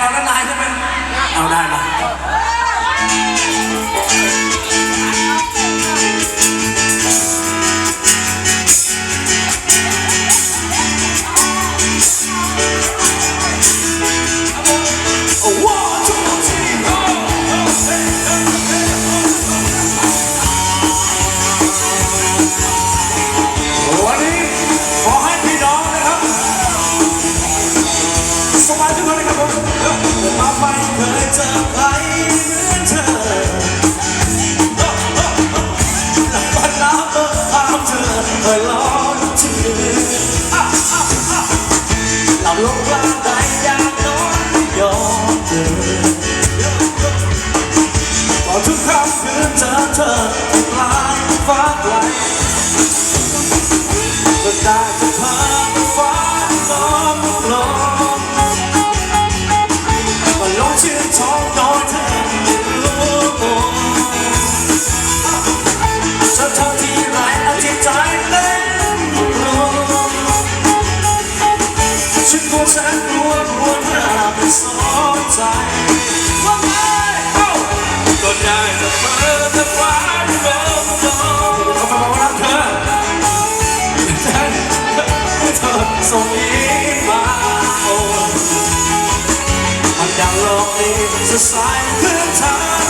เราละลายใช่ไหมเอาได้ไหม belong to you เราลงว่าใครอยากน้อนยอมเธอพอทุกคำคืนเจอเธอลายฟ้าไกลก็ได้ จว่าไงก็ได้แต่เมื่อแต่ว่าเริ่มต้นทำไมบอกว่ารักเธอเธอส่งยิ้มาอ้มันดังโลนี้สดใสขึ้นทัน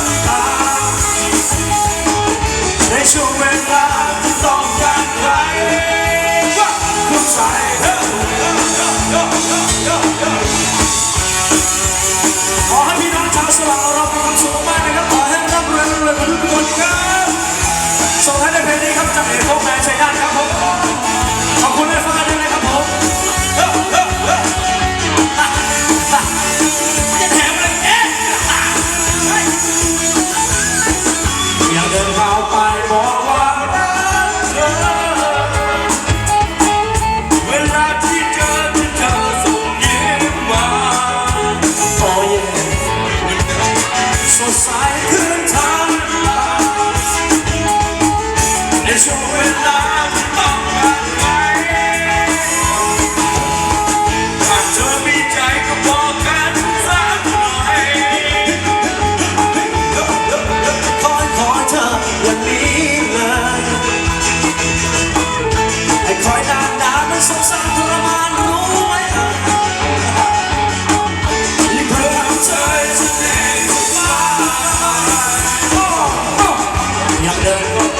ในช่วงเวลา เพลงนี้ครับจากเอกพวกนาชัยนาทครับขอบคุณแม่ฟ้าด้วยนะครับผม It's always love.